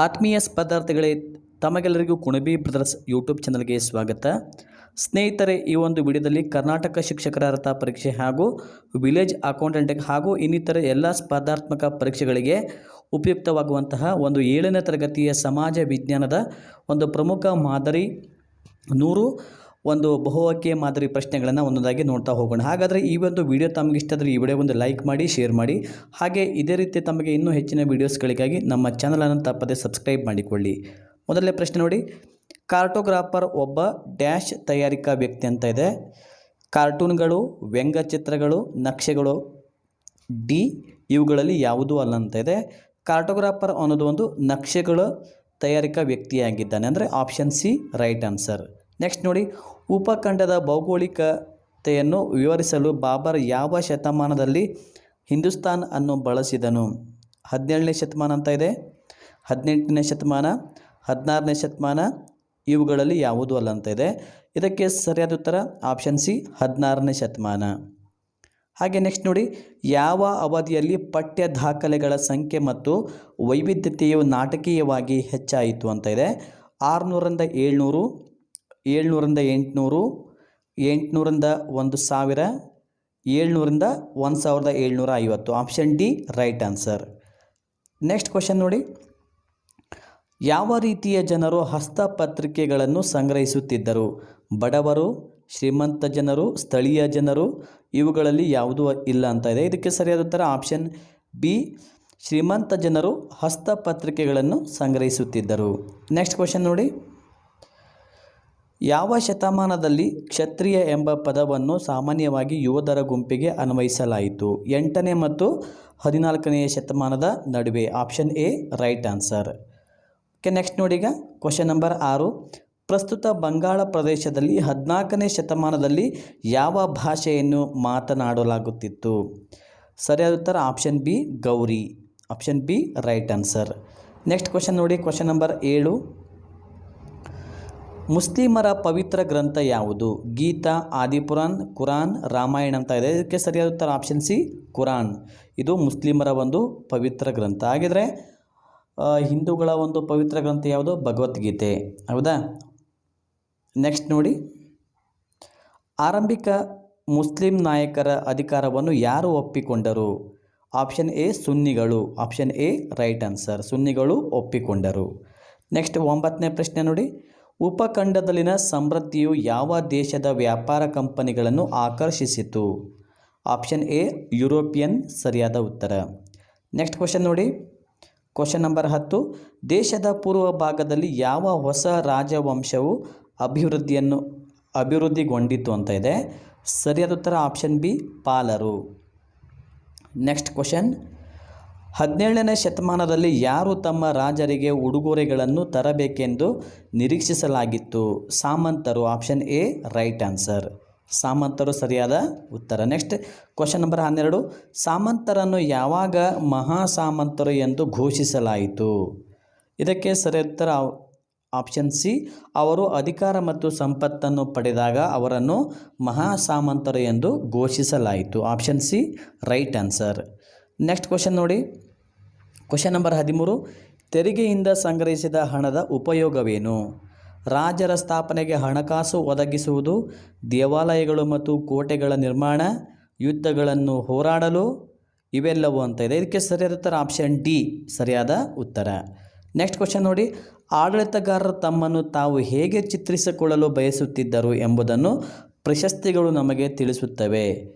ಆತ್ಮೀಯ ಸ್ಪರ್ಧಾರ್ಥಿಗಳೇ ತಮಗೆಲ್ಲರಿಗೂ Kunbi brothers YouTube ಚಾನಲ್ಗೆ ಸ್ವಾಗತ. ಸ್ನೇಹಿತರೆ, ಈ ಒಂದು ವಿಡಿಯೋದಲ್ಲಿ ಕರ್ನಾಟಕ ಶಿಕ್ಷಕರ ಅರ್ಹತಾ ಪರೀಕ್ಷೆ ಹಾಗೂ ವಿಲೇಜ್ ಅಕೌಂಟೆಂಟ್ ಹಾಗೂ ಇನ್ನಿತರ ಎಲ್ಲ ಸ್ಪರ್ಧಾತ್ಮಕ ಪರೀಕ್ಷೆಗಳಿಗೆ ಉಪಯುಕ್ತವಾಗುವಂತಹ ಒಂದು ಏಳನೇ ತರಗತಿಯ ಸಮಾಜ ವಿಜ್ಞಾನದ ಒಂದು ಪ್ರಮುಖ ಮಾದರಿ ನೂರು ಒಂದು ಬಹುವಾಕ್ಯ ಮಾದರಿ ಪ್ರಶ್ನೆಗಳನ್ನು ಒಂದೊಂದಾಗಿ ನೋಡ್ತಾ ಹೋಗೋಣ. ಹಾಗಾದರೆ ಈ ಒಂದು ವಿಡಿಯೋ ತಮಗೆ ಇಷ್ಟ ಆದರೆ ಈ ವಿಡಿಯೋ ಒಂದು ಲೈಕ್ ಮಾಡಿ, ಶೇರ್ ಮಾಡಿ. ಹಾಗೆ ಇದೇ ರೀತಿ ತಮಗೆ ಇನ್ನೂ ಹೆಚ್ಚಿನ ವೀಡಿಯೋಸ್ಗಳಿಗಾಗಿ ನಮ್ಮ ಚಾನಲನ್ನು ತಪ್ಪದೆ ಸಬ್ಸ್ಕ್ರೈಬ್ ಮಾಡಿಕೊಳ್ಳಿ. ಮೊದಲನೇ ಪ್ರಶ್ನೆ ನೋಡಿ. ಕಾರ್ಟೋಗ್ರಾಫರ್ ಒಬ್ಬ ಡ್ಯಾಶ್ ತಯಾರಿಕಾ ವ್ಯಕ್ತಿ ಅಂತ ಇದೆ. ಕಾರ್ಟೂನ್ಗಳು, ವ್ಯಂಗ್ಯಚಿತ್ರಗಳು, ನಕ್ಷೆಗಳು ಡಿ ಇವುಗಳಲ್ಲಿ ಯಾವುದೂ ಅಲ್ಲ ಅಂತ ಇದೆ. ಕಾರ್ಟೋಗ್ರಾಫರ್ ಅನ್ನೋದು ಒಂದು ನಕ್ಷೆಗಳು ತಯಾರಿಕಾ ವ್ಯಕ್ತಿಯಾಗಿದ್ದಾನೆ. ಅಂದರೆ option C right answer. Next ನೋಡಿ, ಉಪಖಂಡದ ಭೌಗೋಳಿಕತೆಯನ್ನು ವಿವರಿಸಲು ಬಾಬರ್ ಯಾವ ಶತಮಾನದಲ್ಲಿ ಹಿಂದೂಸ್ತಾನ್ ಅನ್ನು ಬಳಸಿದನು? ಹದಿನೇಳನೇ ಶತಮಾನ ಅಂತ ಇದೆ. ಹದಿನೆಂಟನೇ ಶತಮಾನ, ಹದಿನಾರನೇ ಶತಮಾನ, ಇವುಗಳಲ್ಲಿ ಯಾವುದೂ ಅಲ್ಲ ಅಂತ ಇದೆ. ಇದಕ್ಕೆ ಸರಿಯಾದ ಉತ್ತರ ಆಪ್ಷನ್ ಸಿ ಹದಿನಾರನೇ ಶತಮಾನ. ಹಾಗೆ ನೆಕ್ಸ್ಟ್ ನೋಡಿ, ಯಾವ ಅವಧಿಯಲ್ಲಿ ಪಠ್ಯ ದಾಖಲೆಗಳ ಸಂಖ್ಯೆ ಮತ್ತು ವೈವಿಧ್ಯತೆಯು ನಾಟಕೀಯವಾಗಿ ಹೆಚ್ಚಾಯಿತು ಅಂತ ಇದೆ. ಆರುನೂರರಿಂದ ಏಳ್ನೂರು ಏಳ್ನೂರಿಂದ ಎಂಟುನೂರು, ಎಂಟುನೂರಿಂದ ಒಂದು ಸಾವಿರ, ಏಳ್ನೂರಿಂದ ಒಂದು ಸಾವಿರದ ಏಳ್ನೂರ ಐವತ್ತು. Option D right answer next question ನೋಡಿ. ಯಾವ ರೀತಿಯ ಜನರು ಹಸ್ತಪತ್ರಿಕೆಗಳನ್ನು ಸಂಗ್ರಹಿಸುತ್ತಿದ್ದರು? ಬಡವರು, ಶ್ರೀಮಂತ ಜನರು, ಸ್ಥಳೀಯ ಜನರು, ಇವುಗಳಲ್ಲಿ ಯಾವುದೂ ಇಲ್ಲ ಅಂತ ಇದೆ. ಇದಕ್ಕೆ ಸರಿಯಾದ ಉತ್ತರ ಆಪ್ಷನ್ ಬಿ ಶ್ರೀಮಂತ ಜನರು ಹಸ್ತಪತ್ರಿಕೆಗಳನ್ನು ಸಂಗ್ರಹಿಸುತ್ತಿದ್ದರು. ನೆಕ್ಸ್ಟ್ ಕ್ವಶನ್ ನೋಡಿ. ಯಾವ ಶತಮಾನದಲ್ಲಿ ಕ್ಷತ್ರಿಯ ಎಂಬ ಪದವನ್ನು ಸಾಮಾನ್ಯವಾಗಿ ಯೋಧರ ಗುಂಪಿಗೆ ಅನ್ವಯಿಸಲಾಯಿತು? ಎಂಟನೇ ಮತ್ತು ಹದಿನಾಲ್ಕನೆಯ ಶತಮಾನದ ನಡುವೆ option A, right answer. Okay, next ನೋಡಿಗ. Question number ಆರು. ಪ್ರಸ್ತುತ ಬಂಗಾಳ ಪ್ರದೇಶದಲ್ಲಿ ಹದಿನಾಲ್ಕನೇ ಶತಮಾನದಲ್ಲಿ ಯಾವ ಭಾಷೆಯನ್ನು ಮಾತನಾಡಲಾಗುತ್ತಿತ್ತು? ಸರಿಯಾದ ಉತ್ತರ option B, Gauri. Option B, right answer. Next question ನೋಡಿ. ಕ್ವಶನ್ ನಂಬರ್ ಏಳು. ಮುಸ್ಲಿಮರ ಪವಿತ್ರ ಗ್ರಂಥ ಯಾವುದು? ಗೀತಾ ಆದಿಪುರಾನ್ ಕುರಾನ್, ರಾಮಾಯಣ ಅಂತ ಇದೆ. ಇದಕ್ಕೆ ಸರಿಯಾದ ಉತ್ತರ ಆಪ್ಷನ್ ಸಿ, ಕುರಾನ್. ಇದು ಮುಸ್ಲಿಮರ ಒಂದು ಪವಿತ್ರ ಗ್ರಂಥ. ಹಾಗಿದ್ರೆ ಹಿಂದೂಗಳ ಒಂದು ಪವಿತ್ರ ಗ್ರಂಥ ಯಾವುದು? ಭಗವದ್ಗೀತೆ. ಹೌದಾ? ನೆಕ್ಸ್ಟ್ ನೋಡಿ. ಆರಂಭಿಕ ಮುಸ್ಲಿಂ ನಾಯಕರ ಅಧಿಕಾರವನ್ನು ಯಾರು ಒಪ್ಪಿಕೊಂಡರು? ಆಪ್ಷನ್ ಎ, ಸುನ್ನಿಗಳು. ಆಪ್ಷನ್ ಎ ರೈಟ್ ಆನ್ಸರ್ ಸುನ್ನಿಗಳು ಒಪ್ಪಿಕೊಂಡರು. ನೆಕ್ಸ್ಟ್ ಒಂಬತ್ತನೇ ಪ್ರಶ್ನೆ ನೋಡಿ. ಉಪಖಂಡದಲ್ಲಿನ ಸಮೃದ್ಧಿಯು ಯಾವ ದೇಶದ ವ್ಯಾಪಾರ ಕಂಪನಿಗಳನ್ನು ಆಕರ್ಷಿಸಿತು? Option A, European. ಸರಿಯಾದ ಉತ್ತರ. ನೆಕ್ಸ್ಟ್ ಕ್ವಶನ್ ನೋಡಿ. ಕ್ವಶನ್ ನಂಬರ್ ಹತ್ತು. ದೇಶದ ಪೂರ್ವ ಭಾಗದಲ್ಲಿ ಯಾವ ಹೊಸ ರಾಜವಂಶವು ಅಭಿವೃದ್ಧಿಯನ್ನು, ಅಭಿವೃದ್ಧಿಗೊಂಡಿತು ಅಂತ ಇದೆ? ಸರಿಯಾದ ಉತ್ತರ ಆಪ್ಷನ್ ಬಿ, ಪಾಲರು. Next question. ಹದಿನೇಳನೇ ಶತಮಾನದಲ್ಲಿ ಯಾರು ತಮ್ಮ ರಾಜರಿಗೆ ಉಡುಗೊರೆಗಳನ್ನು ತರಬೇಕೆಂದು ನಿರೀಕ್ಷಿಸಲಾಗಿತ್ತು? ಸಾಮಂತರು ಆಪ್ಷನ್ ಎ, ರೈಟ್ ಆನ್ಸರ್. ಸಾಮಂತರು ಸರಿಯಾದ ಉತ್ತರ. ನೆಕ್ಸ್ಟ್ ಕ್ವಶನ್ ನಂಬರ್ ಹನ್ನೆರಡು. ಸಾಮಂತರನ್ನು ಯಾವಾಗ ಮಹಾ ಸಾಮಂತರು ಎಂದು ಘೋಷಿಸಲಾಯಿತು? ಇದಕ್ಕೆ ಸರಿ ಉತ್ತರ ಆಪ್ಷನ್ ಸಿ, ಅವರು ಅಧಿಕಾರ ಮತ್ತು ಸಂಪತ್ತನ್ನು ಪಡೆದಾಗ ಅವರನ್ನು ಮಹಾ ಸಾಮಂತರು ಎಂದು ಘೋಷಿಸಲಾಯಿತು. Option C, right answer. Next question ನೋಡಿ. ಕ್ವಶನ್ ನಂಬರ್ ಹದಿಮೂರು. ತೆರಿಗೆಯಿಂದ ಸಂಗ್ರಹಿಸಿದ ಹಣದ ಉಪಯೋಗವೇನು? ರಾಜರ ಸ್ಥಾಪನೆಗೆ ಹಣಕಾಸು ಒದಗಿಸುವುದು, ದೇವಾಲಯಗಳು ಮತ್ತು ಕೋಟೆಗಳ ನಿರ್ಮಾಣ, ಯುದ್ಧಗಳನ್ನು ಹೋರಾಡಲು, ಇವೆಲ್ಲವೂ ಅಂತ ಇದೆ. ಇದಕ್ಕೆ ಸರಿಯಾದ ಉತ್ತರ ಆಪ್ಷನ್ ಡಿ ಸರಿಯಾದ ಉತ್ತರ. ನೆಕ್ಸ್ಟ್ ಕ್ವಶನ್ ನೋಡಿ. ಆಡಳಿತಗಾರರು ತಮ್ಮನ್ನು ತಾವು ಹೇಗೆ ಚಿತ್ರಿಸಿಕೊಳ್ಳಲು ಬಯಸುತ್ತಿದ್ದರು ಎಂಬುದನ್ನು ಪ್ರಶಸ್ತಿಗಳು ನಮಗೆ ತಿಳಿಸುತ್ತವೆ.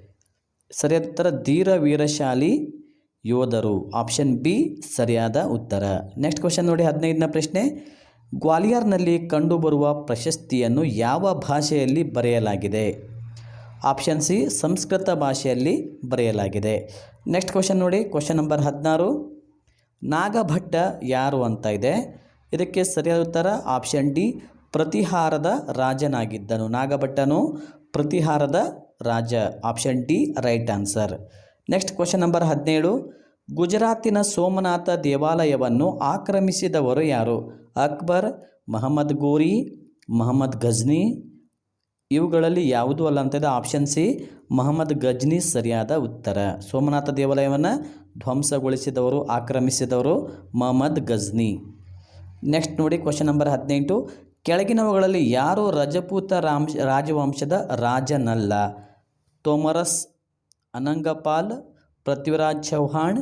ಸರಿಯಾದ ಉತ್ತರ, ಧೀರ, ವೀರಶಾಲಿ ಯೋಧರು? ಆಪ್ಷನ್ ಬಿ, ಸರಿಯಾದ ಉತ್ತರ. ನೆಕ್ಸ್ಟ್ ಕ್ವಶನ್ ನೋಡಿ, ಹದಿನೈದನೇ ಪ್ರಶ್ನೆ. ಗ್ವಾಲಿಯರ್ನಲ್ಲಿ ಕಂಡುಬರುವ ಪ್ರಶಸ್ತಿಯನ್ನು ಯಾವ ಭಾಷೆಯಲ್ಲಿ ಬರೆಯಲಾಗಿದೆ? ಆಪ್ಷನ್ ಸಿ, ಸಂಸ್ಕೃತ ಭಾಷೆಯಲ್ಲಿ ಬರೆಯಲಾಗಿದೆ. ನೆಕ್ಸ್ಟ್ ಕ್ವಶನ್ ನೋಡಿ, ಕ್ವಶನ್ ನಂಬರ್ ಹದಿನಾರು. ನಾಗಭಟ್ಟ ಯಾರು ಅಂತ ಇದೆ? ಇದಕ್ಕೆ ಸರಿಯಾದ ಉತ್ತರ, ಆಪ್ಷನ್ ಡಿ, ಪ್ರತಿಹಾರದ ರಾಜನಾಗಿದ್ದನು. ನಾಗಭಟ್ಟನು ಪ್ರತಿಹಾರದ ರಾಜ. Option D, right answer. Next question number ಹದಿನೇಳು. ಗುಜರಾತಿನ ಸೋಮನಾಥ ದೇವಾಲಯವನ್ನು ಆಕ್ರಮಿಸಿದವರು ಯಾರು? ಅಕ್ಬರ್, ಮಹಮ್ಮದ್ ಗೋರಿ, ಮಹಮ್ಮದ್ ಗಜ್ನಿ. ಇವುಗಳಲ್ಲಿ ಯಾವುದು ಅಲ್ಲ ಆಪ್ಷನ್ ಸಿ ಮಹಮ್ಮದ್ ಗಜ್ನಿ ಸರಿಯಾದ ಉತ್ತರ. ಸೋಮನಾಥ ದೇವಾಲಯವನ್ನು ಧ್ವಂಸಗೊಳಿಸಿದವರು, ಆಕ್ರಮಿಸಿದವರು ಮಹಮ್ಮದ್ ಗಜ್ನಿ. ನೆಕ್ಸ್ಟ್ ನೋಡಿ ಕ್ವಶನ್ ನಂಬರ್ ಹದಿನೆಂಟು. ಕೆಳಗಿನವುಗಳಲ್ಲಿ ಯಾರು ರಜಪೂತ ರಾಮ್, ರಾಜವಂಶದ ರಾಜನಲ್ಲ? ತೋಮರಸ್, ಅನಂಗಪಾಲ್ ಪೃಥ್ವಿರಾಜ್ ಚೌಹಾಣ್,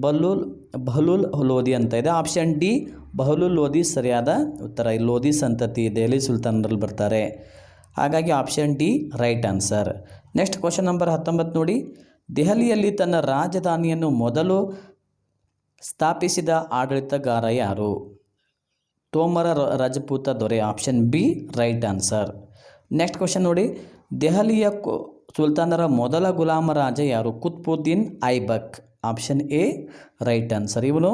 ಬಲುಲ್, ಬಹಲುಲ್ ಲೋಧಿ ಅಂತ ಇದೆ. ಆಪ್ಷನ್ ಡಿ ಬಹಲುಲ್ ಲೋಧಿ ಸರಿಯಾದ ಉತ್ತರ. ಈ ಲೋಧಿ ಸಂತತಿ ದೆಹಲಿ ಸುಲ್ತಾನರಲ್ಲಿ ಬರ್ತಾರೆ. ಹಾಗಾಗಿ option D right answer next question number ಹತ್ತೊಂಬತ್ತು ನೋಡಿ. ದೆಹಲಿಯಲ್ಲಿ ತನ್ನ ರಾಜಧಾನಿಯನ್ನು ಮೊದಲು ಸ್ಥಾಪಿಸಿದ ಆಡಳಿತಗಾರ ಯಾರು? ತೋಮರ ರಜಪೂತ ದೊರೆ. Option B right answer next question ನೋಡಿ. ದೆಹಲಿಯ ಸುಲ್ತಾನರ ಮೊದಲ ಗುಲಾಮ ರಾಜ ಯಾರು? Qutbuddin Aibak. Option A right answer ಇವನು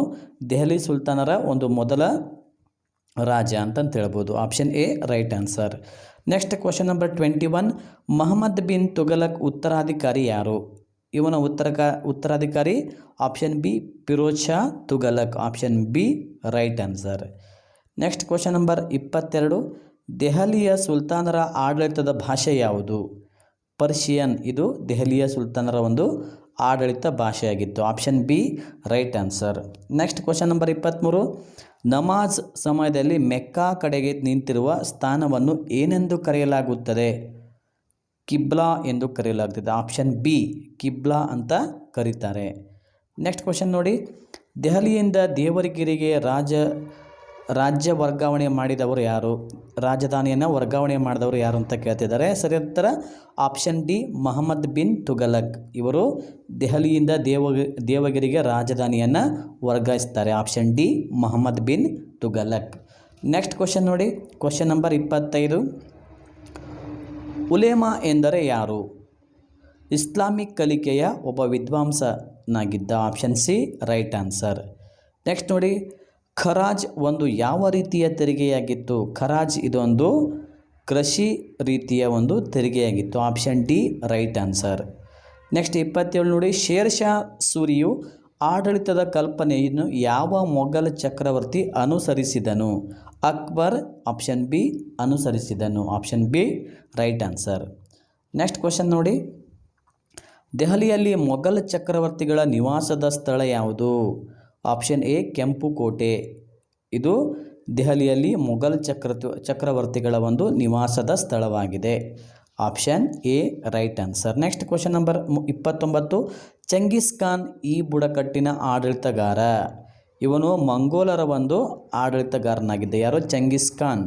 ದೆಹಲಿ ಸುಲ್ತಾನರ ಒಂದು ಮೊದಲ ರಾಜ ಅಂತಂತ ಹೇಳ್ಬೋದು. Option A right answer next question number twenty one Muhammad bin Tughlaq ಉತ್ತರಾಧಿಕಾರಿ ಯಾರು? ಇವನ ಉತ್ತರಕ ಉತ್ತರಾಧಿಕಾರಿ? Option B Firoz Shah Tughlaq option B right answer next question number ಇಪ್ಪತ್ತೆರಡು. ದೆಹಲಿಯ ಸುಲ್ತಾನರ ಆಡಳಿತದ ಭಾಷೆ ಯಾವುದು? ಪರ್ಷಿಯನ್, ಇದು ದೆಹಲಿಯ ಸುಲ್ತಾನರ ಒಂದು ಆಡಳಿತ ಭಾಷೆಯಾಗಿತ್ತು. Option B, right answer. Next question number ಇಪ್ಪತ್ತ್ಮೂರು ನಮಾಜ್ ಸಮಯದಲ್ಲಿ ಮೆಕ್ಕಾ ಕಡೆಗೆ ನಿಂತಿರುವ ಸ್ಥಾನವನ್ನು ಏನೆಂದು ಕರೆಯಲಾಗುತ್ತದೆ? ಕಿಬ್ಲಾ ಎಂದು ಕರೆಯಲಾಗುತ್ತದೆ. ಆಪ್ಷನ್ ಬಿ, ಕಿಬ್ಲಾ ಅಂತ ಕರೀತಾರೆ. ನೆಕ್ಸ್ಟ್ ಕ್ವಶನ್ ನೋಡಿ. ದೆಹಲಿಯಿಂದ ದೇವರಗಿರಿಗೆ ರಾಜ ರಾಜ್ಯ ವರ್ಗಾವಣೆ ಮಾಡಿದವರು ಯಾರು? ರಾಜಧಾನಿಯನ್ನು ವರ್ಗಾವಣೆ ಮಾಡಿದವರು ಯಾರು ಅಂತ ಕೇಳ್ತಿದ್ದಾರೆ. ಸರಿ ಉತ್ತರ, ಆಪ್ಷನ್ ಡಿ, ಮಹಮ್ಮದ್ ಬಿನ್ ತುಗಲಕ್ ಇವರು ದೆಹಲಿಯಿಂದ ದೇವ, ದೇವಗಿರಿಗೆ ರಾಜಧಾನಿಯನ್ನು ವರ್ಗಾಯಿಸ್ತಾರೆ. Option D, Muhammad bin Tughlaq next question ನೋಡಿ. ಕ್ವಶನ್ ನಂಬರ್ ಇಪ್ಪತ್ತೈದು. ಉಲೇಮಾ ಎಂದರೆ ಯಾರು? ಇಸ್ಲಾಮಿಕ್ ಕಲಿಕೆಯ ಒಬ್ಬ ವಿದ್ವಾಂಸನಾಗಿದ್ದ. Option C, right answer. Next ನೋಡಿ. ಖರಾಜ್ ಒಂದು ಯಾವ ರೀತಿಯ ತೆರಿಗೆಯಾಗಿತ್ತು? ಖರಾಜ್ ಇದೊಂದು ಕೃಷಿ ರೀತಿಯ ಒಂದು ತೆರಿಗೆಯಾಗಿತ್ತು. Option D, right answer. Next ಇಪ್ಪತ್ತೇಳು ನೋಡಿ, ಶೇರ್ ಶಾ ಸೂರಿಯು ಆಡಳಿತದ ಕಲ್ಪನೆಯನ್ನು ಯಾವ ಮೊಘಲ್ ಚಕ್ರವರ್ತಿ ಅನುಸರಿಸಿದನು? Akbar, option B, ಅನುಸರಿಸಿದನು. Option B, right answer. Next question ನೋಡಿ, ದೆಹಲಿಯಲ್ಲಿ ಮೊಘಲ್ ಚಕ್ರವರ್ತಿಗಳ ನಿವಾಸದ ಸ್ಥಳ ಯಾವುದು? ಆಪ್ಷನ್ ಎ, ಕೆಂಪು ಕೋಟೆ. ಇದು ದೆಹಲಿಯಲ್ಲಿ ಮೊಘಲ್ ಚಕ್ರತು, ಚಕ್ರವರ್ತಿಗಳ ಒಂದು ನಿವಾಸದ ಸ್ಥಳವಾಗಿದೆ. Option A, right answer. Next question number ಇಪ್ಪತ್ತೊಂಬತ್ತು. ಚಂಗಿಸ್ ಖಾನ್ ಈ ಬುಡಕಟ್ಟಿನ ಆಡಳಿತಗಾರ. ಇವನು ಮಂಗೋಲರ ಒಂದು ಆಡಳಿತಗಾರನಾಗಿದ್ದ. ಯಾರು? Genghis Khan.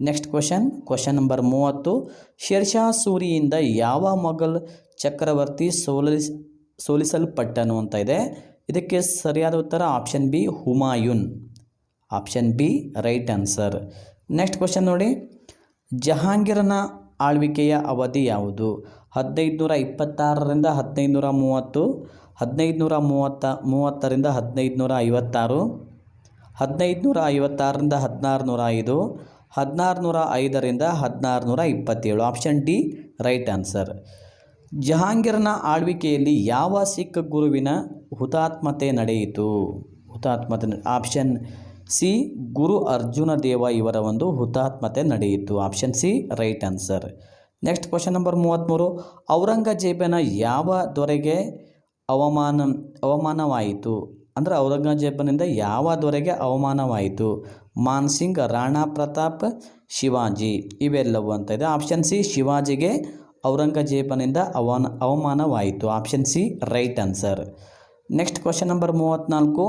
Next question question number ಮೂವತ್ತು. ಶೇರ್ಷಾ ಸೂರಿಯಿಂದ ಯಾವ ಮೊಘಲ್ ಚಕ್ರವರ್ತಿ ಸೋಲಿಸ್, ಸೋಲಿಸಲ್ಪಟ್ಟನು ಅಂತ ಇದೆ. ಇದಕ್ಕೆ ಸರಿಯಾದ ಉತ್ತರ option B Humayun option B right answer next question ನೋಡಿ. ಜಹಾಂಗೀರನ ಆಳ್ವಿಕೆಯ ಅವಧಿ ಯಾವುದು? ಹದಿನೈದುನೂರ ಇಪ್ಪತ್ತಾರರಿಂದ ಹದಿನೈದುನೂರ ಮೂವತ್ತು ಹದಿನೈದುನೂರ ಮೂವತ್ತ ಮೂವತ್ತರಿಂದ ಹದಿನೈದುನೂರ ಐವತ್ತಾರು ಹದಿನೈದುನೂರ ಐವತ್ತಾರರಿಂದ ಹದಿನಾರು ನೂರ ಐದು ಹದಿನಾರು ನೂರ ಐದರಿಂದ ಹದಿನಾರು ನೂರ ಇಪ್ಪತ್ತೇಳು ಆಪ್ಷನ್ ಡಿ ರೈಟ್ ಆನ್ಸರ್ ಜಹಾಂಗೀರನ ಆಳ್ವಿಕೆಯಲ್ಲಿ ಯಾವ ಸಿಖ್ ಗುರುವಿನ ಹುತಾತ್ಮತೆ ನಡೆಯಿತು? ಹುತಾತ್ಮತೆ ಆಪ್ಷನ್ ಸಿ ಗುರು ಅರ್ಜುನ ದೇವ ಇವರ ಒಂದು ಹುತಾತ್ಮತೆ ನಡೆಯಿತು. Option C right answer. Next question number ಮೂವತ್ತ್ಮೂರು ಔರಂಗಜೇಬನ ಯಾವ ದೊರೆಗೆ ಅವಮಾನ, ಅವಮಾನವಾಯಿತು? ಅಂದರೆ ಔರಂಗಜೇಬನಿಂದ ಯಾವ ದೊರೆಗೆ ಅವಮಾನವಾಯಿತು? ಮಾನ್ಸಿಂಗ್, ರಾಣಾ ಪ್ರತಾಪ್, ಶಿವಾಜಿ ಇವೆಲ್ಲವೂ ಅಂತ ಇದೆ. ಆಪ್ಷನ್ ಸಿ ಶಿವಾಜಿಗೆ ಔರಂಗಜೇಬನಿಂದ ಅವನ ಅವಮಾನವಾಯಿತು. Option C, right answer. Next question number ಮೂವತ್ತ್ನಾಲ್ಕು.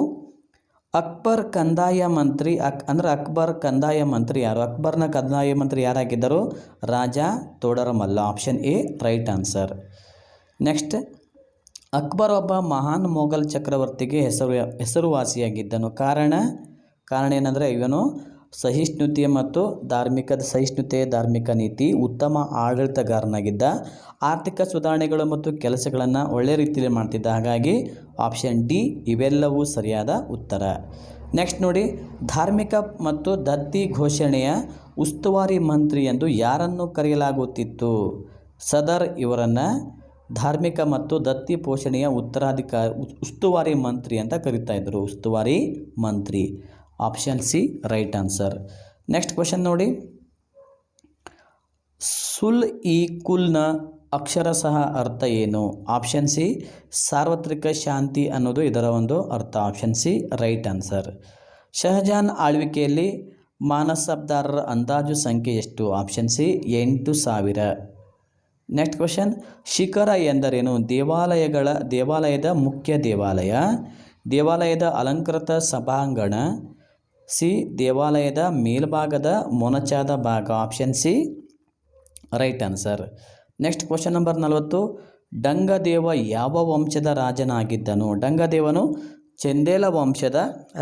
ಅಕ್ಬರ್ ಕಂದಾಯ ಮಂತ್ರಿ, ಅಕ್, ಅಂದರೆ ಅಕ್ಬರ್ ಕಂದಾಯ ಮಂತ್ರಿ ಯಾರು? ಅಕ್ಬರ್ನ ಕಂದಾಯ ಮಂತ್ರಿ ಯಾರಾಗಿದ್ದರು? Raja Todarmal. Option A, right answer. Next, Akbar ಒಬ್ಬ ಮಹಾನ್ ಮೊಘಲ್ ಚಕ್ರವರ್ತಿಗೆ ಹೆಸರು, ಹೆಸರುವಾಸಿಯಾಗಿದ್ದನು. ಕಾರಣ ಕಾರಣ ಏನಂದರೆ ಇವನು ಸಹಿಷ್ಣುತೆ ಮತ್ತು ಧಾರ್ಮಿಕದ ಸಹಿಷ್ಣುತೆ, ಧಾರ್ಮಿಕ ನೀತಿ, ಉತ್ತಮ ಆಡಳಿತಗಾರನಾಗಿದ್ದ, ಆರ್ಥಿಕ ಸುಧಾರಣೆಗಳು ಮತ್ತು ಕೆಲಸಗಳನ್ನು ಒಳ್ಳೆಯ ರೀತಿಯಲ್ಲಿ ಮಾಡ್ತಿದ್ದ ಹಾಗಾಗಿ ಆಪ್ಷನ್ ಡಿ ಇವೆಲ್ಲವೂ ಸರಿಯಾದ ಉತ್ತರ. ನೆಕ್ಸ್ಟ್ ನೋಡಿ, ಧಾರ್ಮಿಕ ಮತ್ತು ದತ್ತಿ ಘೋಷಣೆಯ ಉಸ್ತುವಾರಿ ಮಂತ್ರಿ ಎಂದು ಯಾರನ್ನು ಕರೆಯಲಾಗುತ್ತಿತ್ತು? ಸದರ್ ಇವರನ್ನು ಧಾರ್ಮಿಕ ಮತ್ತು ದತ್ತಿ ಪೋಷಣೆಯ ಉತ್ತರಾಧಿಕಾರಿ ಉಸ್ತುವಾರಿ ಮಂತ್ರಿ ಅಂತ ಕರೀತಾ ಇದ್ದರು ಉಸ್ತುವಾರಿ ಮಂತ್ರಿ. Option C right answer next question ನೋಡಿ. ಸುಲ್ ಈ ಕುಲ್ನ ಅಕ್ಷರಶಃ ಅರ್ಥ ಏನು? ಆಪ್ಷನ್ ಸಿ ಸಾರ್ವತ್ರಿಕ ಶಾಂತಿ ಅನ್ನೋದು ಇದರ ಒಂದು ಅರ್ಥ. Option C right answer Shahjahan ಆಳ್ವಿಕೆಯಲ್ಲಿ ಮಾನಸಬ್ದಾರರ ಅಂದಾಜು ಸಂಖ್ಯೆ ಎಷ್ಟು? ಆಪ್ಷನ್ ಸಿ ಎಂಟು ಸಾವಿರ. ನೆಕ್ಸ್ಟ್ ಕ್ವಶನ್ ಶಿಖರ ಎಂದರೇನು? ದೇವಾಲಯಗಳ, ದೇವಾಲಯದ ಮುಖ್ಯ ದೇವಾಲಯ, ದೇವಾಲಯದ ಅಲಂಕೃತ ಸಭಾಂಗಣ ಸಿ, ದೇವಾಲಯದ ಮೇಲ್ಭಾಗದ ಮೊನಚಾದ ಭಾಗ option C right answer next question number ನಲವತ್ತು. ಡಂಗದೇವ ಯಾವ ವಂಶದ ರಾಜನಾಗಿದ್ದನು? ಡಂಗದೇವನು ಚಂದೇಲ ವಂಶದ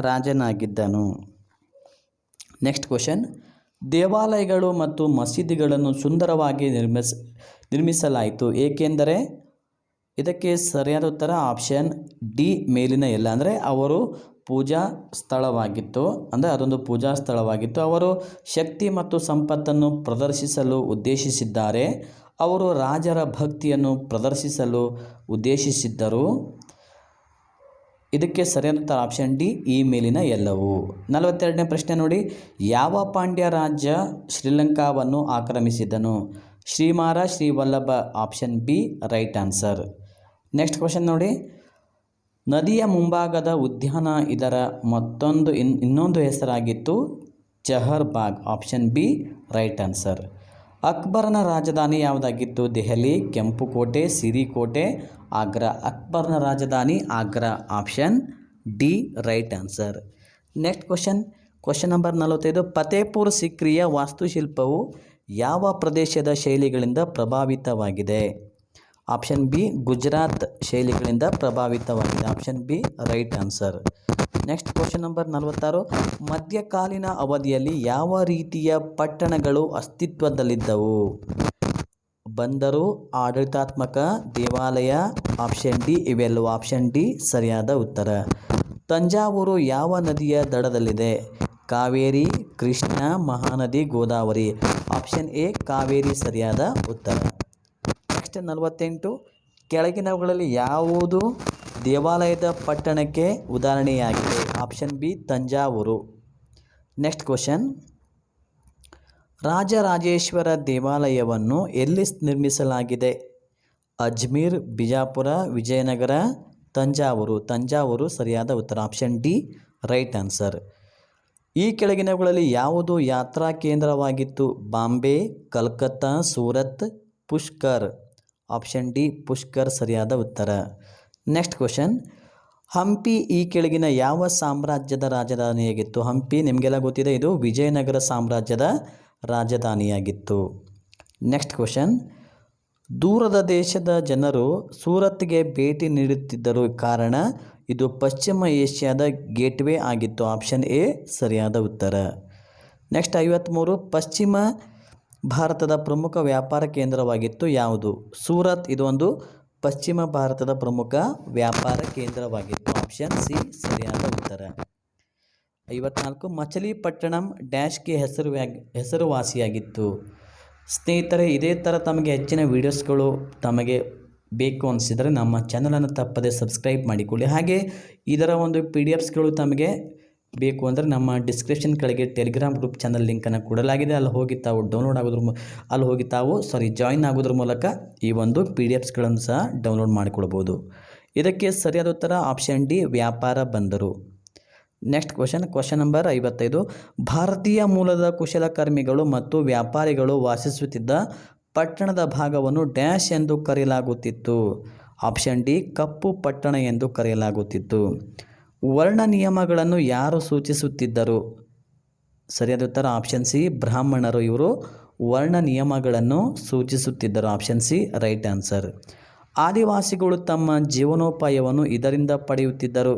ರಾಜನಾಗಿದ್ದನು. ನೆಕ್ಸ್ಟ್ ಕ್ವಶನ್ ದೇವಾಲಯಗಳು ಮತ್ತು ಮಸೀದಿಗಳನ್ನು ಸುಂದರವಾಗಿ ನಿರ್ಮಿಸ, ನಿರ್ಮಿಸಲಾಯಿತು. ಏಕೆಂದರೆ ಇದಕ್ಕೆ ಸರಿಯಾದ ಉತ್ತರ ಆಪ್ಷನ್ ಡಿ ಮೇಲಿನ ಎಲ್ಲ ಅಂದರೆ ಅವರು ಪೂಜಾ ಸ್ಥಳವಾಗಿತ್ತು. ಅಂದರೆ ಅದೊಂದು ಪೂಜಾ ಸ್ಥಳವಾಗಿತ್ತು. ಅವರು ಶಕ್ತಿ ಮತ್ತು ಸಂಪತ್ತನ್ನು ಪ್ರದರ್ಶಿಸಲು ಉದ್ದೇಶಿಸಿದ್ದಾರೆ. ಅವರು ರಾಜರ ಭಕ್ತಿಯನ್ನು ಪ್ರದರ್ಶಿಸಲು ಉದ್ದೇಶಿಸಿದ್ದರು. ಇದಕ್ಕೆ ಸರಿಯಾದ ಉತ್ತರ ಆಪ್ಷನ್ ಡಿ ಈ ಮೇಲಿನ ಎಲ್ಲವೂ. ನಲವತ್ತೆರಡನೇ ಪ್ರಶ್ನೆ ನೋಡಿ. ಯಾವ ಪಾಂಡ್ಯ ರಾಜ್ಯ ಶ್ರೀಲಂಕಾವನ್ನು ಆಕ್ರಮಿಸಿದನು? Srimara Srivallabha option B, right answer. Next question ನೋಡಿ. ನದಿಯ ಮುಂಭಾಗದ ಉದ್ಯಾನ ಇದರ ಮತ್ತೊಂದು ಇನ್, ಇನ್ನೊಂದು ಹೆಸರಾಗಿತ್ತು Chahar Bagh, option B, right answer. ಅಕ್ಬರನ ರಾಜಧಾನಿ ಯಾವುದಾಗಿತ್ತು? ದೆಹಲಿ ಕೆಂಪು ಕೋಟೆ ಸಿರಿಕೋಟೆ, ಆಗ್ರಾ. ಅಕ್ಬರ್ನ ರಾಜಧಾನಿ Agra, option D, right answer. Next question question number ನಲವತ್ತೈದು, ಫತೇಪುರ್ ಸಿಕ್ರಿಯ ವಾಸ್ತುಶಿಲ್ಪವು ಯಾವ ಪ್ರದೇಶದ ಶೈಲಿಗಳಿಂದ ಪ್ರಭಾವಿತವಾಗಿದೆ? ಆಪ್ಷನ್ ಬಿ, ಗುಜರಾತ್ ಶೈಲಿಗಳಿಂದ ಪ್ರಭಾವಿತವಾಗಿದೆ. Option B, right answer. Next question number ನಲವತ್ತಾರು. ಮಧ್ಯಕಾಲೀನ ಅವಧಿಯಲ್ಲಿ ಯಾವ ರೀತಿಯ ಪಟ್ಟಣಗಳು ಅಸ್ತಿತ್ವದಲ್ಲಿದ್ದವು? ಬಂದರು, ಆಡಳಿತಾತ್ಮಕ, ದೇವಾಲಯ, ಆಪ್ಷನ್ ಡಿ, ಇವೆಲ್ಲವೂ ಆಪ್ಷನ್ ಡಿ, ಸರಿಯಾದ ಉತ್ತರ. ತಂಜಾವೂರು ಯಾವ ನದಿಯ ದಡದಲ್ಲಿದೆ? ಕಾವೇರಿ, ಕೃಷ್ಣ, ಮಹಾನದಿ, ಗೋದಾವರಿ. ಆಪ್ಷನ್ ಎ, ಕಾವೇರಿ, ಸರಿಯಾದ ಉತ್ತರ. ನೆಕ್ಸ್ಟ್ ನಲವತ್ತೆಂಟು ಕೆಳಗಿನವುಗಳಲ್ಲಿ ಯಾವುದು ದೇವಾಲಯದ ಪಟ್ಟಣಕ್ಕೆ ಉದಾಹರಣೆಯಾಗಿದೆ? Option B, Thanjavur. Next question. Rajarajeshwara ದೇವಾಲಯವನ್ನು ಎಲ್ಲಿ ನಿರ್ಮಿಸಲಾಗಿದೆ? ಅಜ್ಮೀರ್, ಬಿಜಾಪುರ, ವಿಜಯನಗರ, ತಂಜಾವೂರು. ತಂಜಾವೂರು ಸರಿಯಾದ ಉತ್ತರ. Option D, right answer. ಈ ಕೆಳಗಿನವುಗಳಲ್ಲಿ ಯಾವುದು ಯಾತ್ರಾ ಕೇಂದ್ರವಾಗಿತ್ತು? ಬಾಂಬೆ, ಕಲ್ಕತ್ತಾ, ಸೂರತ್, ಪುಷ್ಕರ್. ಆಪ್ಷನ್ ಡಿ ಪುಷ್ಕರ್ ಸರಿಯಾದ ಉತ್ತರ. Next question. ಹಂಪಿ ಈ ಕೆಳಗಿನ ಯಾವ ಸಾಮ್ರಾಜ್ಯದ ರಾಜಧಾನಿಯಾಗಿತ್ತು? ಹಂಪಿ ನಿಮಗೆಲ್ಲ ಗೊತ್ತಿದೆ, ಇದು ವಿಜಯನಗರ ಸಾಮ್ರಾಜ್ಯದ ರಾಜಧಾನಿಯಾಗಿತ್ತು. Next question. ದೂರದ ದೇಶದ ಜನರು ಸೂರತ್ಗೆ ಭೇಟಿ ನೀಡುತ್ತಿದ್ದರು ಕಾರಣ ಇದು ಪಶ್ಚಿಮ ಏಷ್ಯಾದ ಗೇಟ್ವೇ ಆಗಿತ್ತು. ಆಪ್ಷನ್ ಎ ಸರಿಯಾದ ಉತ್ತರ. ನೆಕ್ಸ್ಟ್ ಐವತ್ತ್ಮೂರು ಪಶ್ಚಿಮ ಭಾರತದ ಪ್ರಮುಖ ವ್ಯಾಪಾರ ಕೇಂದ್ರವಾಗಿತ್ತು ಯಾವುದು? ಸೂರತ್ ಇದೊಂದು ಪಶ್ಚಿಮ ಭಾರತದ ಪ್ರಮುಖ ವ್ಯಾಪಾರ ಕೇಂದ್ರವಾಗಿತ್ತು. ಆಪ್ಷನ್ ಸಿ, ಸರಿಯಾದ ಉತ್ತರ. ಐವತ್ನಾಲ್ಕು, ಮಚಲಿಪಟ್ಟಣಂ ಡ್ಯಾಶ್ಗೆ ಹೆಸರು ಹೆಸರುವಾಸಿಯಾಗಿತ್ತು. ಸ್ನೇಹಿತರೆ, ಇದೇ ಥರ ತಮಗೆ ಹೆಚ್ಚಿನ ವೀಡಿಯೋಸ್ಗಳು ತಮಗೆ ಬೇಕು ಅನಿಸಿದರೆ ನಮ್ಮ ಚಾನಲನ್ನು ತಪ್ಪದೆ ಸಬ್ಸ್ಕ್ರೈಬ್ ಮಾಡಿಕೊಳ್ಳಿ. ಹಾಗೆ ಇದರ ಒಂದು ಪಿ ಡಿ ಎಫ್ಸ್ಗಳು ತಮಗೆ ಬೇಕು ಅಂದರೆ ನಮ್ಮ ಡಿಸ್ಕ್ರಿಪ್ಷನ್ ಕೆಳಗೆ ಟೆಲಿಗ್ರಾಮ್ ಗ್ರೂಪ್ ಚಾನಲ್ ಲಿಂಕನ್ನು ಕೊಡಲಾಗಿದೆ. ಅಲ್ಲಿ ಹೋಗಿ ತಾವು ಡೌನ್ಲೋಡ್ ಆಗೋದ್ರ ಅಲ್ಲಿ ಹೋಗಿ ತಾವು ಸಾರಿ ಜಾಯಿನ್ ಆಗೋದ್ರ ಮೂಲಕ ಈ ಒಂದು ಪಿ ಡಿ ಎಫ್ಸ್ಗಳನ್ನು ಸಹ ಡೌನ್ಲೋಡ್ ಮಾಡಿಕೊಳ್ಬೋದು ಇದಕ್ಕೆ ಸರಿಯಾದ ಉತ್ತರ ಆಪ್ಷನ್ ಡಿ ವ್ಯಾಪಾರ ಬಂದರು. ನೆಕ್ಸ್ಟ್ ಕ್ವಶನ್ ಕ್ವಶನ್ ನಂಬರ್ ಐವತ್ತೈದು. ಭಾರತೀಯ ಮೂಲದ ಕುಶಲಕರ್ಮಿಗಳು ಮತ್ತು ವ್ಯಾಪಾರಿಗಳು ವಾಸಿಸುತ್ತಿದ್ದ ಪಟ್ಟಣದ ಭಾಗವನ್ನು ಡ್ಯಾಶ್ ಎಂದು ಕರೆಯಲಾಗುತ್ತಿತ್ತು. ಆಪ್ಷನ್ ಡಿ ಕಪ್ಪು ಪಟ್ಟಣ ಎಂದು ಕರೆಯಲಾಗುತ್ತಿತ್ತು. ವರ್ಣ ನಿಯಮಗಳನ್ನು ಯಾರು ಸೂಚಿಸುತ್ತಿದ್ದರು? ಸರಿಯಾದ ಉತ್ತರ ಆಪ್ಷನ್ ಸಿ ಬ್ರಾಹ್ಮಣರು. ಇವರು ವರ್ಣ ನಿಯಮಗಳನ್ನು ಸೂಚಿಸುತ್ತಿದ್ದರು. ಆಪ್ಷನ್ ಸಿ ರೈಟ್ ಆನ್ಸರ್ ಆದಿವಾಸಿಗಳು ತಮ್ಮ ಜೀವನೋಪಾಯವನ್ನು ಇದರಿಂದ ಪಡೆಯುತ್ತಿದ್ದರು.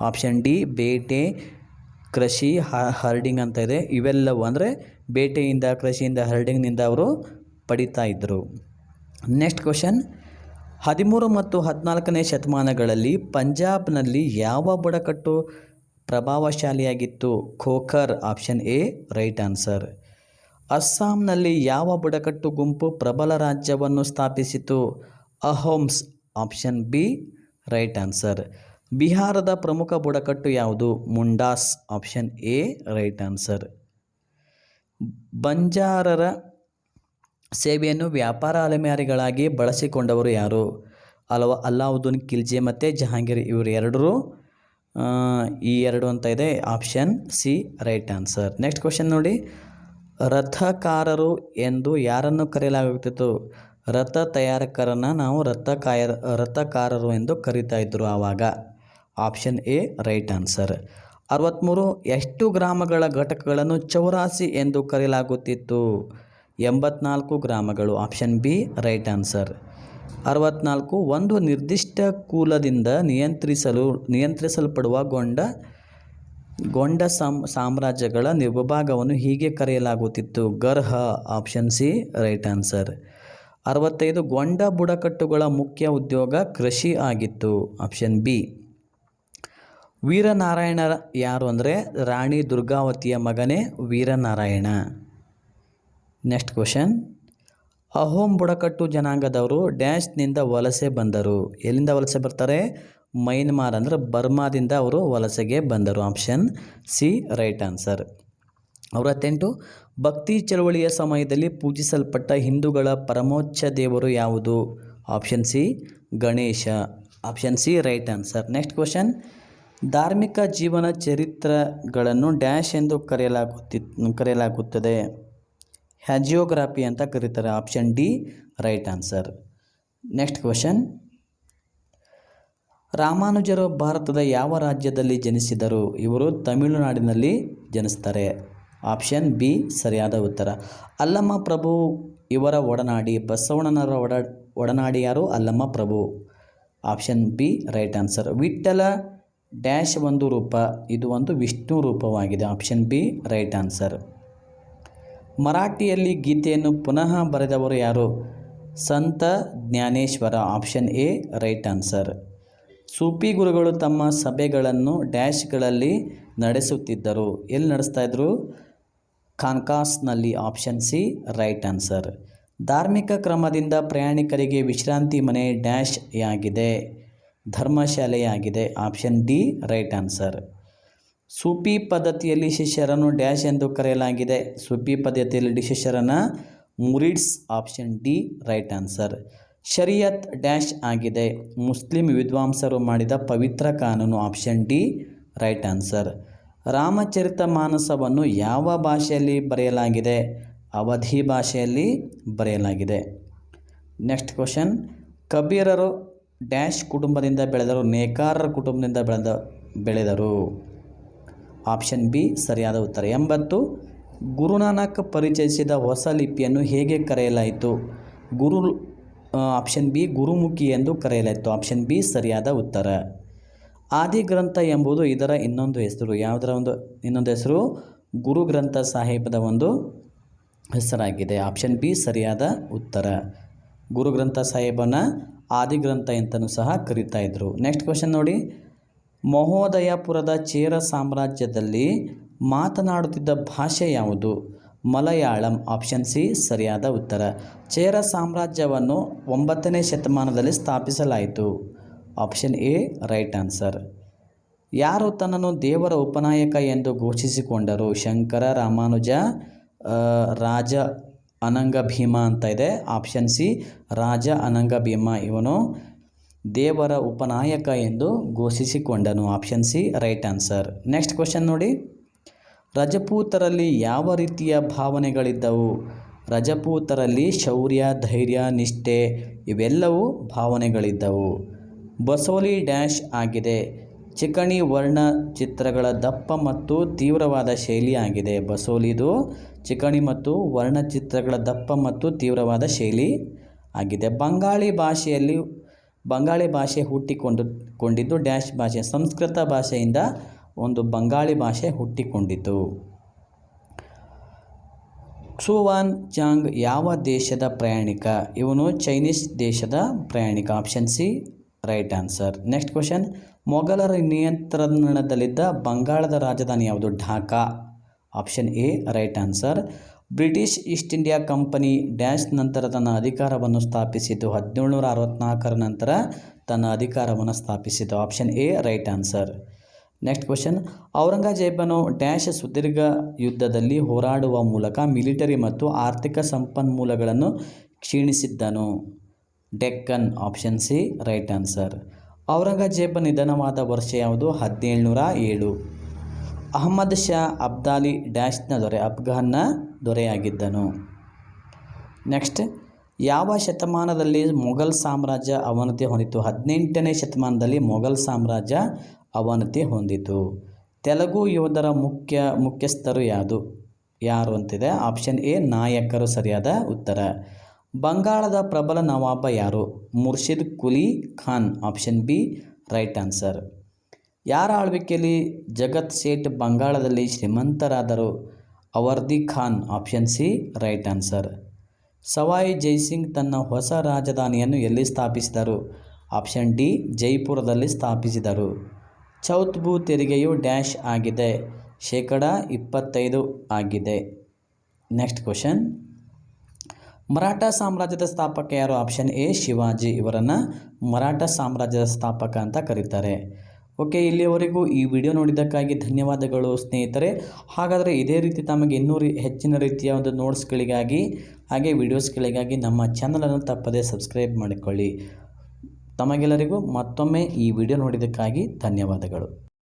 ಆಪ್ಷನ್ ಡಿ ಬೇಟೆ, ಕೃಷಿ ಹರ್ಡಿಂಗ್ ಅಂತ ಇದೆ. ಇವೆಲ್ಲವೂ ಅಂದರೆ ಬೇಟೆಯಿಂದ, ಕೃಷಿಯಿಂದ ಹರ್ಡಿಂಗ್ನಿಂದ ಅವರು ಪಡಿತಾ ಇದ್ದರು. ನೆಕ್ಸ್ಟ್ ಕ್ವಶನ್ ಹದಿಮೂರು ಮತ್ತು ಹದಿನಾಲ್ಕನೇ ಶತಮಾನಗಳಲ್ಲಿ ಪಂಜಾಬ್ನಲ್ಲಿ ಯಾವ ಬುಡಕಟ್ಟು ಪ್ರಭಾವಶಾಲಿಯಾಗಿತ್ತು? Khokhar option A, right answer. ಅಸ್ಸಾಂನಲ್ಲಿ ಯಾವ ಬುಡಕಟ್ಟು ಗುಂಪು ಪ್ರಬಲ ರಾಜ್ಯವನ್ನು ಸ್ಥಾಪಿಸಿತು? Ahoms option B, right answer. ಬಿಹಾರದ ಪ್ರಮುಖ ಬುಡಕಟ್ಟು ಯಾವುದು? Mundas option A, right answer. ಬಂಜಾರರ ಸೇವೆಯನ್ನು ವ್ಯಾಪಾರ ಅಲೆಮಾರಿಗಳಾಗಿ ಬಳಸಿಕೊಂಡವರು ಯಾರು? ಅಲವ ಅಲ್ಲಾವುದ್ದೀನ್ ಖಿಲ್ಜಿ ಮತ್ತು ಜಹಾಂಗೀರ್ ಇವರು ಎರಡರು? ಈ ಎರಡು ಅಂತ ಇದೆ. Option C, right answer. Next question ನೋಡಿ. ರಥಕಾರರು ಎಂದು ಯಾರನ್ನು ಕರೆಯಲಾಗುತ್ತಿತ್ತು? ರಥ ತಯಾರಕರನ್ನು ನಾವು ರಥಕಾಯ ರಥಕಾರರು ಎಂದು ಕರೀತಾ ಇದ್ದರು ಆವಾಗ. Option A, right answer. ಅರವತ್ತ್ಮೂರು ಎಷ್ಟು ಗ್ರಾಮಗಳ ಘಟಕಗಳನ್ನು ಚೌರಾಸಿ ಎಂದು ಕರೆಯಲಾಗುತ್ತಿತ್ತು? ಎಂಬತ್ನಾಲ್ಕು ಗ್ರಾಮಗಳು. Option B, right answer. ಅರವತ್ನಾಲ್ಕು, ಒಂದು ನಿರ್ದಿಷ್ಟ ಕೂಲದಿಂದ ನಿಯಂತ್ರಿಸಲು, ನಿಯಂತ್ರಿಸಲ್ಪಡುವ ಗೊಂಡ ಗೊಂಡ ಸಾಮ್, ಸಾಮ್ರಾಜ್ಯಗಳ ವಿಭಾಗವನ್ನು ಹೀಗೆ ಕರೆಯಲಾಗುತ್ತಿತ್ತು. Garh, option C, right answer. ಅರವತ್ತೈದು, ಗೊಂಡ ಬುಡಕಟ್ಟುಗಳ ಮುಖ್ಯ ಉದ್ಯೋಗ ಕೃಷಿ ಆಗಿತ್ತು. Option B. ವೀರನಾರಾಯಣ ಯಾರು ಅಂದರೆ ರಾಣಿ ದುರ್ಗಾವತಿಯ ಮಗನೇ ವೀರನಾರಾಯಣ. ನೆಕ್ಸ್ಟ್ ಕ್ವಶನ್ ಅಹೋಮ್ ಬುಡಕಟ್ಟು ಜನಾಂಗದವರು ಡ್ಯಾಶ್ನಿಂದ ವಲಸೆ ಬಂದರು. ಎಲ್ಲಿಂದ ವಲಸೆ ಬರ್ತಾರೆ? ಮೈನ್ಮಾರ್ ಅಂದರೆ ಬರ್ಮಾದಿಂದ ಅವರು ವಲಸೆಗೆ ಬಂದರು. ಆಪ್ಷನ್ ಸಿ ರೈಟ್ ಆನ್ಸರ್ ಅರವತ್ತೆಂಟು ಭಕ್ತಿ ಚಳವಳಿಯ ಸಮಯದಲ್ಲಿ ಪೂಜಿಸಲ್ಪಟ್ಟ ಹಿಂದೂಗಳ ಪರಮೋಚ್ಚ ದೇವರು ಯಾವುದು? Option C Ganesha. Option C right answer next question ಧಾರ್ಮಿಕ ಜೀವನ ಚರಿತ್ರಗಳನ್ನು ಡ್ಯಾಶ್ ಎಂದು ಕರೆಯಲಾಗುತ್ತಿ ಕರೆಯಲಾಗುತ್ತದೆ. ಹ್ಯಾಜಿಯೋಗ್ರಾಫಿ ಅಂತ ಕರೀತಾರೆ. Option D right answer next question ರಾಮಾನುಜರು ಭಾರತದ ಯಾವ ರಾಜ್ಯದಲ್ಲಿ ಜನಿಸಿದರು? ಇವರು ತಮಿಳುನಾಡಿನಲ್ಲಿ ಜನಿಸ್ತಾರೆ. ಆಪ್ಷನ್ ಬಿ ಸರಿಯಾದ ಉತ್ತರ. ಅಲ್ಲಮ್ಮ ಪ್ರಭು ಇವರ ಒಡನಾಡಿ, ಬಸವಣ್ಣನವರ ಒಡ, ಒಡನಾಡಿ ಯಾರು? Allama Prabhu. Option B right answer Vitthala dash ಒಂದು ರೂಪ. ಇದು ಒಂದು ವಿಷ್ಣು ರೂಪವಾಗಿದೆ. ಆಪ್ಷನ್ ಬಿ ರೈಟ್ ಆನ್ಸರ್ ಮರಾಠಿಯಲ್ಲಿ ಗೀತೆಯನ್ನು ಪುನಃ ಬರೆದವರು ಯಾರು? Sant Jnaneshwara, option A, right answer. Sufi ಗುರುಗಳು ತಮ್ಮ ಸಭೆಗಳನ್ನು ಡ್ಯಾಶ್ಗಳಲ್ಲಿ ನಡೆಸುತ್ತಿದ್ದರು. ಎಲ್ಲಿ ನಡೆಸ್ತಾ ಇದ್ದರು ಖಾನ್ಕಾಸ್ನಲ್ಲಿ ಆಪ್ಷನ್ ಸಿ, ರೈಟ್ ಆನ್ಸರ್. ಧಾರ್ಮಿಕ ಕ್ರಮದಿಂದ ಪ್ರಯಾಣಿಕರಿಗೆ ವಿಶ್ರಾಂತಿ ಮನೆ ಡ್ಯಾಶ್ ಆಗಿದೆ ಧರ್ಮಶಾಲೆಯಾಗಿದೆ. Option D, right answer. Sufi ಪದ್ಧತಿಯಲ್ಲಿ ಶಿಷ್ಯರನ್ನು ಡ್ಯಾಶ್ ಎಂದು ಕರೆಯಲಾಗಿದೆ. ಸೂಫಿ ಪದ್ಧತಿಯಲ್ಲಿ ಶಿಷ್ಯರನ್ನ ಮುರಿಡ್ಸ್ ಆಪ್ಷನ್ ಡಿ ರೈಟ್ ಆನ್ಸರ್. ಶರಿಯತ್ ಡ್ಯಾಶ್ ಆಗಿದೆ. ಮುಸ್ಲಿಂ ವಿದ್ವಾಂಸರು ಮಾಡಿದ ಪವಿತ್ರ ಕಾನೂನು option D right answer. Ramacharita ಮಾನಸವನ್ನು ಯಾವ ಭಾಷೆಯಲ್ಲಿ ಬರೆಯಲಾಗಿದೆ? ಅವಧಿ ಭಾಷೆಯಲ್ಲಿ ಬರೆಯಲಾಗಿದೆ. Next question. ಕಬೀರರು ಡ್ಯಾಶ್ ಕುಟುಂಬದಿಂದ ಬೆಳೆದರು, ನೇಕಾರರ ಕುಟುಂಬದಿಂದ ಬೆಳೆದ ಬೆಳೆದರು. ಆಪ್ಷನ್ ಬಿ ಸರಿಯಾದ ಉತ್ತರ. ಎಂಬತ್ತು, ಗುರುನಾನಕ್ ಪರಿಚಯಿಸಿದ ಹೊಸ ಲಿಪಿಯನ್ನು ಹೇಗೆ ಕರೆಯಲಾಯಿತು? ಗುರು ಆಪ್ಷನ್ ಬಿ ಗುರುಮುಖಿ ಎಂದು ಕರೆಯಲಾಯಿತು. ಆಪ್ಷನ್ ಬಿ ಸರಿಯಾದ ಉತ್ತರ. ಆದಿಗ್ರಂಥ ಎಂಬುದು ಇದರ ಇನ್ನೊಂದು ಹೆಸರು. ಯಾವುದರ ಒಂದು, ಇನ್ನೊಂದು ಹೆಸರು? ಗುರು ಗ್ರಂಥ ಸಾಹೇಬದ ಒಂದು ಹೆಸರಾಗಿದೆ. ಆಪ್ಷನ್ ಬಿ ಸರಿಯಾದ ಉತ್ತರ. ಗುರು ಗ್ರಂಥ ಸಾಹೇಬನ ಆದಿಗ್ರಂಥ ಅಂತಲೂ ಸಹ ಕರೀತಾ ಇದ್ದರು ನೆಕ್ಸ್ಟ್ ಕ್ವಶನ್ ನೋಡಿ. ಮಹೋದಯಪುರದ ಚೇರ ಸಾಮ್ರಾಜ್ಯದಲ್ಲಿ ಮಾತನಾಡುತ್ತಿದ್ದ ಭಾಷೆ ಯಾವುದು? ಮಲಯಾಳಂ ಆಪ್ಷನ್ ಸಿ, ಸರಿಯಾದ ಉತ್ತರ. ಚೇರ ಸಾಮ್ರಾಜ್ಯವನ್ನು ಒಂಬತ್ತನೇ ಶತಮಾನದಲ್ಲಿ ಸ್ಥಾಪಿಸಲಾಯಿತು. Option A, right answer. ಯಾರು ತನ್ನನ್ನು ದೇವರ ಉಪನಾಯಕ ಎಂದು ಘೋಷಿಸಿಕೊಂಡರು? ಶಂಕರ, ರಾಮಾನುಜ ರಾಜ ಅನಂಗ ಭೀಮ ಅಂತ ಇದೆ. ಆಪ್ಷನ್ ಸಿ, ರಾಜ ಅನಂಗ ಭೀಮ ಇವನು ದೇವರ ಉಪನಾಯಕ ಎಂದು ಘೋಷಿಸಿಕೊಂಡನು. Option C, right answer. Next question ನೋಡಿ. ರಜಪೂತರಲ್ಲಿ ಯಾವ ರೀತಿಯ ಭಾವನೆಗಳಿದ್ದವು? ರಜಪೂತರಲ್ಲಿ ಶೌರ್ಯ, ಧೈರ್ಯ, ನಿಷ್ಠೆ ಇವೆಲ್ಲವೂ ಭಾವನೆಗಳಿದ್ದವು. ಬಸೋಲಿ ಡ್ಯಾಶ್ ಆಗಿದೆ. ಚಿಕಣಿ ವರ್ಣ ಚಿತ್ರಗಳ ದಪ್ಪ ಮತ್ತು ತೀವ್ರವಾದ ಶೈಲಿ ಆಗಿದೆ. ಬಸೋಲಿದು ಚಿಕಣಿ ಮತ್ತು ವರ್ಣಚಿತ್ರಗಳ ದಪ್ಪ ಮತ್ತು ತೀವ್ರವಾದ ಶೈಲಿ ಆಗಿದೆ. ಬಂಗಾಳಿ ಭಾಷೆಯಲ್ಲಿ ಬಂಗಾಳಿ ಭಾಷೆ ಹುಟ್ಟಿಕೊಂಡು, ಕೊಂಡಿದ್ದು ಡ್ಯಾಶ್ ಭಾಷೆ, ಸಂಸ್ಕೃತ ಭಾಷೆಯಿಂದ ಒಂದು ಬಂಗಾಳಿ ಭಾಷೆ ಹುಟ್ಟಿಕೊಂಡಿತು ಕ್ಸುವಾನ್ ಚಾಂಗ್ ಯಾವ ದೇಶದ ಪ್ರಯಾಣಿಕ? ಇವನು ಚೈನೀಸ್ ದೇಶದ ಪ್ರಯಾಣಿಕ. Option C, right answer. Next question, ಮೊಘಲರ ನಿಯಂತ್ರಣದಲ್ಲಿದ್ದ ಬಂಗಾಳದ ರಾಜಧಾನಿ ಯಾವುದು? Dhaka. Option A, right answer. British East India company dash ನಂತರ ತನ್ನ ಅಧಿಕಾರವನ್ನು ಸ್ಥಾಪಿಸಿತು. ಹದಿನೇಳುನೂರ ಅರವತ್ತ್ನಾಲ್ಕರ ನಂತರ ತನ್ನ ಅಧಿಕಾರವನ್ನು ಸ್ಥಾಪಿಸಿತು. Option A, right answer. Next question. ಔರಂಗಜೇಬನು dash ಸುದೀರ್ಘ ಯುದ್ಧದಲ್ಲಿ ಹೋರಾಡುವ ಮೂಲಕ ಮಿಲಿಟರಿ ಮತ್ತು ಆರ್ಥಿಕ ಸಂಪನ್ಮೂಲಗಳನ್ನು ಕ್ಷೀಣಿಸಿದ್ದನು. Deccan, option C, right answer. Aurangzeb ನಿಧನವಾದ ವರ್ಷ ಯಾವುದು? ಹದಿನೇಳುನೂರ ಏಳು ಅಹಮದ್ ಶಾ ಅಬ್ದಾಲಿ ಡ್ಯಾಶ್ನ ದೊರೆ, ಅಫ್ಘಾನ್ನ ದೊರೆಯಾಗಿದ್ದನು. ನೆಕ್ಸ್ಟ್ ಯಾವ ಶತಮಾನದಲ್ಲಿ ಮೊಘಲ್ ಸಾಮ್ರಾಜ್ಯ ಅವನತಿ ಹೊಂದಿತು? ಹದಿನೆಂಟನೇ ಶತಮಾನದಲ್ಲಿ ಮೊಘಲ್ ಸಾಮ್ರಾಜ್ಯ ಅವನತಿ ಹೊಂದಿತು. ತೆಲುಗು ಯೋಧರ ಮುಖ್ಯ, ಮುಖ್ಯಸ್ಥರು ಯಾವುದು ಯಾರು ಅಂತಿದೆ? ಆಪ್ಷನ್ ಎ ನಾಯಕರು. ಸರಿಯಾದ ಉತ್ತರ. ಬಂಗಾಳದ ಪ್ರಬಲ ನವಾಬ ಯಾರು? Murshid Quli Khan. Option B right answer ಯಾರ ಆಳ್ವಿಕೆಯಲ್ಲಿ ಜಗತ್ ಸೇಠ್ ಬಂಗಾಳದಲ್ಲಿ ಶ್ರೀಮಂತರಾದರು? Alivardi Khan option C, right answer. Sawai Jai Singh ತನ್ನ ಹೊಸ ರಾಜಧಾನಿಯನ್ನು ಎಲ್ಲಿ ಸ್ಥಾಪಿಸಿದರು? ಆಪ್ಷನ್ ಡಿ, ಜೈಪುರದಲ್ಲಿ ಸ್ಥಾಪಿಸಿದರು. ಚೌತ್ ಭೂ ತೆರಿಗೆಯು ಡ್ಯಾಶ್ ಆಗಿದೆ. ಶೇಕಡ ಇಪ್ಪತ್ತೈದು ಆಗಿದೆ. Next question. ಮರಾಠ ಸಾಮ್ರಾಜ್ಯದ ಸ್ಥಾಪಕ ಯಾರು? Option A, Shivaji. ಇವರನ್ನು ಮರಾಠ ಸಾಮ್ರಾಜ್ಯದ ಸ್ಥಾಪಕ ಅಂತ ಕರೀತಾರೆ. ಓಕೆ, ಇಲ್ಲಿಯವರೆಗೂ ಈ ವಿಡಿಯೋ ನೋಡಿದ್ದಕ್ಕಾಗಿ ಧನ್ಯವಾದಗಳು ಸ್ನೇಹಿತರೆ. ಹಾಗಾದರೆ ಇದೇ ರೀತಿ ತಮಗೆ ಇನ್ನೂ ಹೆಚ್ಚಿನ ರೀತಿಯ ಒಂದು ನೋಟ್ಸ್ಗಳಿಗಾಗಿ ಹಾಗೆ ವಿಡಿಯೋಸ್ಗಳಿಗಾಗಿ ನಮ್ಮ ಚಾನಲನ್ನು ತಪ್ಪದೇ ಸಬ್ಸ್ಕ್ರೈಬ್ ಮಾಡಿಕೊಳ್ಳಿ. ತಮಗೆಲ್ಲರಿಗೂ ಮತ್ತೊಮ್ಮೆ ಈ ವಿಡಿಯೋ ನೋಡಿದ್ದಕ್ಕಾಗಿ ಧನ್ಯವಾದಗಳು.